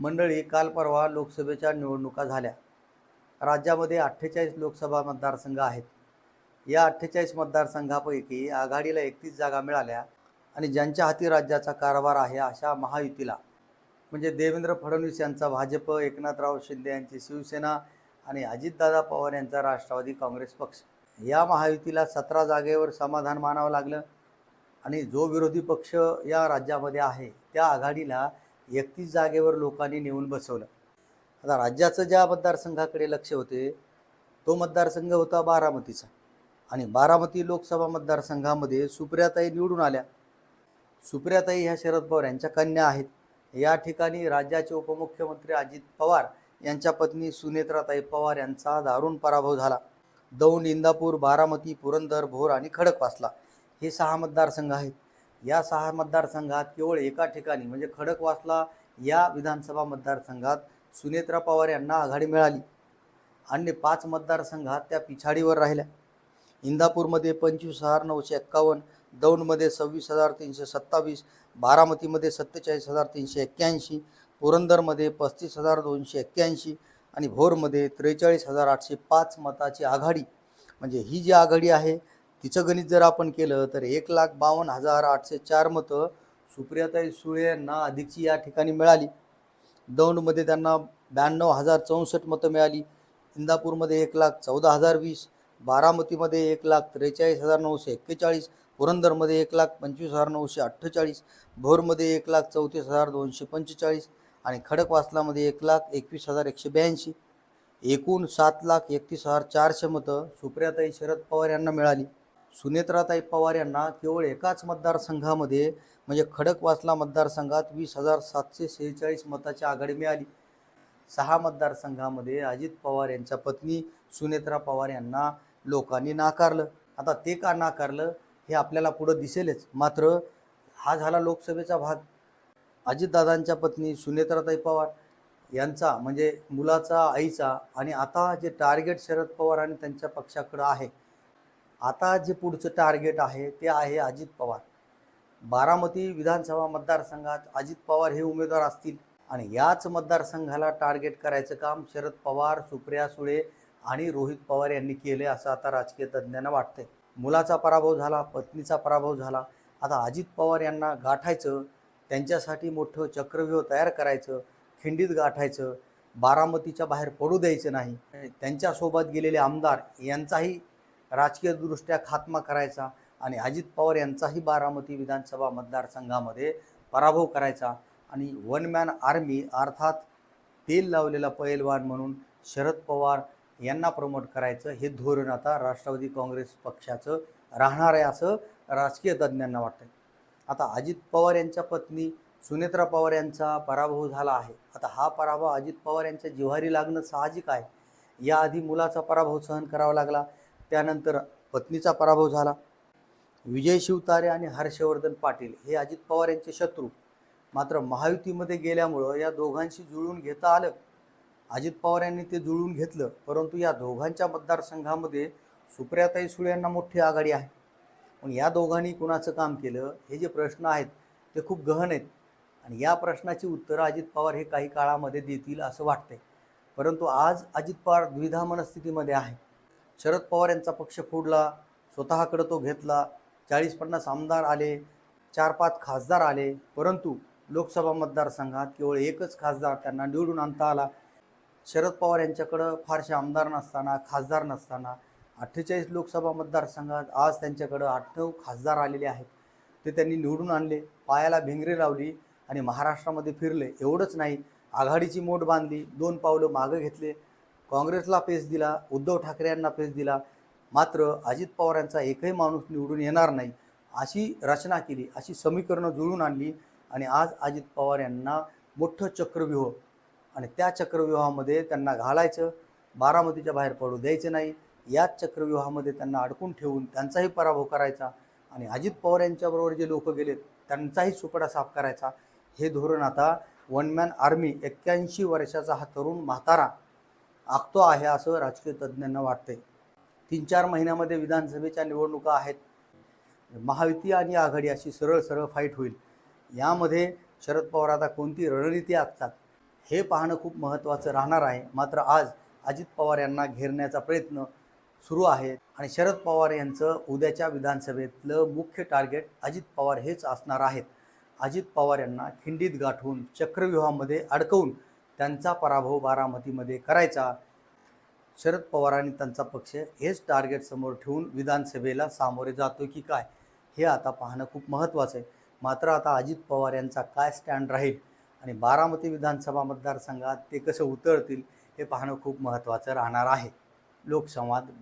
मंडळी काल परवा लोकसभेच्या निवडणुका झाल्या. राज्यामध्ये अठ्ठेचाळीस लोकसभा मतदारसंघ आहेत. या अठ्ठेचाळीस मतदारसंघापैकी आघाडीला एकतीस जागा मिळाल्या आणि ज्यांच्या हाती राज्याचा कारभार आहे अशा महायुतीला. म्हणजे देवेंद्र फडणवीस यांचा भाजप एकनाथराव शिंदे यांची शिवसेना आणि अजितदादा पवार यांचा राष्ट्रवादी काँग्रेस पक्ष. या महायुतीला सतरा जागेवर समाधान मानावं लागलं आणि जो विरोधी पक्ष या राज्यामध्ये आहे त्या आघाडीला एकतीस जागेवर लोकांनी नेऊन बसवलं. आता राज्याचं ज्या मतदारसंघाकडे लक्ष होते तो मतदारसंघ होता बारामतीचा. आणि बारामती लोकसभा मतदारसंघामध्ये सुप्रियाताई निवडून आल्या. सुप्रियाताई ह्या शरद पवार यांच्या कन्या आहेत. या ठिकाणी राज्याचे उपमुख्यमंत्री अजित पवार यांच्या पत्नी सुनेत्राताई पवार यांचा दारुण पराभव झाला. दौंड इंदापूर बारामती पुरंदर भोर आणि खडकवासला हे सहा मतदारसंघ आहेत. या सहा मतदारसंघात केवळ एका ठिकाणी म्हणजे खडकवासला या विधानसभा मतदारसंघात सुनेत्रा पवार यांना आघाडी मिळाली. अन्य पाच मतदारसंघात त्या पिछाडीवर राहिल्या. इंदापूरमध्ये पंचवीस हजार नऊशे एक्कावन्न दौंडमध्ये सव्वीस हजार तीनशे सत्तावीस बारामतीमध्ये सत्तेचाळीस हजार तीनशे एक्क्याऐंशी पुरंदरमध्ये पस्तीस हजार दोनशे एक्क्याऐंशी आणि भोरमध्ये त्रेचाळीस हजार आठशे पाच मताची आघाडी. म्हणजे ही जी आघाडी आहे तिचं गणित जर आपण केलं तर एक लाख बावन्न हजार आठशे चार मतं सुप्रियाताई सुळे यांना अधिकची या ठिकाणी मिळाली. दौंडमध्ये त्यांना ब्याण्णव हजार चौसष्ट मतं मिळाली. इंदापूरमध्ये एक लाख चौदा हजार वीस. बारामतीमध्ये एक लाख त्रेचाळीस हजार नऊशे एक्केचाळीस. पुरंदरमध्ये एक लाख पंचवीस हजार नऊशे अठ्ठेचाळीस. भोरमध्ये एक लाख चौतीस हजार दोनशे पंचेचाळीस. आणि खडकवासलामध्ये एक लाख एकवीस हजार एकशे ब्याऐंशी. एकूण सात लाख एकतीस हजार चारशे मतं सुप्रियाताई शरद पवार यांना मिळाली. सुनेत्राताई पवार यांना केवळ एकाच मतदारसंघामध्ये म्हणजे खडकवासला मतदारसंघात वीस हजार सातशे सेहेचाळीस मताची आघाडी मिळाली. सहा मतदारसंघामध्ये अजित पवार यांच्या पत्नी सुनेत्रा पवार यांना लोकांनी नाकारलं. आता ते का नाकारलं हे आपल्याला पुढं दिसेलच. मात्र हा झाला लोकसभेचा भाग. अजितदादांच्या पत्नी सुनेत्राताई पवार यांचा म्हणजे मुलाचा आईचा आणि आता जे टार्गेट शरद पवार आणि त्यांच्या पक्षाकडं आहे आता जे पुढचं टार्गेट आहे ते आहे अजित पवार. बारामती विधानसभा मतदारसंघात अजित पवार हे उमेदवार असतील आणि याच मतदारसंघाला टार्गेट करायचं काम शरद पवार सुप्रिया सुळे आणि रोहित पवार यांनी केले असं आता राजकीय तज्ज्ञांना वाटतंय. मुलाचा पराभव झाला पत्नीचा पराभव झाला. आता अजित पवार यांना गाठायचं त्यांच्यासाठी मोठं चक्रव्यूह तयार करायचं खिंडीत गाठायचं बारामतीच्या बाहेर पडू द्यायचं नाही. त्यांच्यासोबत गेलेले आमदार यांचाही राजकीयदृष्ट्या खात्मा करायचा आणि अजित पवार यांचाही बारामती विधानसभा मतदारसंघामध्ये पराभव करायचा आणि वन मॅन आर्मी अर्थात तेल लावलेला पैलवान म्हणून शरद पवार यांना प्रमोट करायचं. हे धोरण आता राष्ट्रवादी काँग्रेस पक्षाचं राहणार आहे असं राजकीय तज्ज्ञांना वाटतं आता अजित पवार यांच्या पत्नी सुनेत्रा पवार यांचा पराभव झाला आहे. आता हा पराभव अजित पवार यांच्या जिव्हारी लागणं साहजिक आहे. याआधी मुलाचा पराभव सहन करावा लागला. त्यानंतर पत्नीचा पराभव झाला. विजय शिवतारे आणि हर्षवर्धन पाटील हे अजित पवार यांचे शत्रू. मात्र महायुतीमध्ये गेल्यामुळं या दोघांशी जुळून घेता आलं. अजित पवार यांनी ते जुळून घेतलं परंतु या दोघांच्या मतदारसंघामध्ये सुप्रियाताई सुळे यांना मोठी आघाडी आहे. पण या दोघांनी कुणाचं काम केलं? हे जे प्रश्न आहेत ते खूप गहन आहेत. आणि या प्रश्नाची उत्तरं अजित पवार हे काही काळामध्ये देतील असं वाटतंय. परंतु आज अजित पवार द्विधा मनस्थितीमध्ये आहे. शरद पवार यांचा पक्ष फोडला स्वतःकडं तो घेतला. चाळीस पन्नास आमदार आले चार पाच खासदार आले परंतु लोकसभा मतदारसंघात केवळ एकच खासदार त्यांना निवडून आणता आला. शरद पवार यांच्याकडं फारसे आमदार नसताना खासदार नसताना अठ्ठेचाळीस लोकसभा मतदारसंघात आज त्यांच्याकडं आठ नऊ खासदार आलेले आहेत. ते त्यांनी निवडून आणले पायाला भिंगरे लावली आणि महाराष्ट्रामध्ये फिरले. एवढंच नाही आघाडीची मोठ बांधली दोन पावलं मागं घेतले. काँग्रेसला पेस दिला उद्धव ठाकरे यांना पेस दिला मात्र अजित पवार यांचा एकही माणूस निवडून येणार नाही अशी रचना केली अशी समीकरणं जुळून आणली आणि आज अजित पवार यांना मोठं चक्रव्यूह आणि त्या चक्रव्यूहामध्ये त्यांना घालायचं बारामतीच्या बाहेर पडू द्यायचं नाही याच चक्रव्यूहामध्ये त्यांना अडकून ठेवून त्यांचाही पराभव करायचा आणि अजित पवार यांच्याबरोबर जे लोक गेलेत त्यांचाही सुपडा साफ करायचा हे धोरण आता वन मॅन आर्मी एक्क्याऐंशी वर्षाचा हा तरुण म्हातारा आखतो आहे असं राजकीय तज्ज्ञांना वाटते तीन चार महिन्यामध्ये विधानसभेच्या निवडणुका आहेत. महायुती आणि आघाडी अशी सरळ सरळ फाईट होईल. यामध्ये शरद पवार आता कोणती रणनीती आखतात हे पाहणं खूप महत्त्वाचं राहणार आहे. मात्र आज अजित पवार यांना घेरण्याचा प्रयत्न सुरू आहे आणि शरद पवार यांचं उद्याच्या विधानसभेतलं मुख्य टार्गेट अजित पवार हेच असणार आहेत. अजित पवार यांना खिंडीत गाठून चक्रव्यूहामध्ये अडकवून त्यांचा पराभव बारामतीमध्ये करायचा. शरद पवार आणि त्यांचा पक्ष हेच टार्गेट समोर ठेवून विधानसभेला सामोरे जातो की काय हे आता पाहणं खूप महत्त्वाचं आहे. मात्र आता अजित पवार यांचा काय स्टँड राहील आणि बारामती विधानसभा मतदारसंघात ते कसं उतरतील हे पाहणं खूप महत्त्वाचं राहणार आहे. लोकसंवाद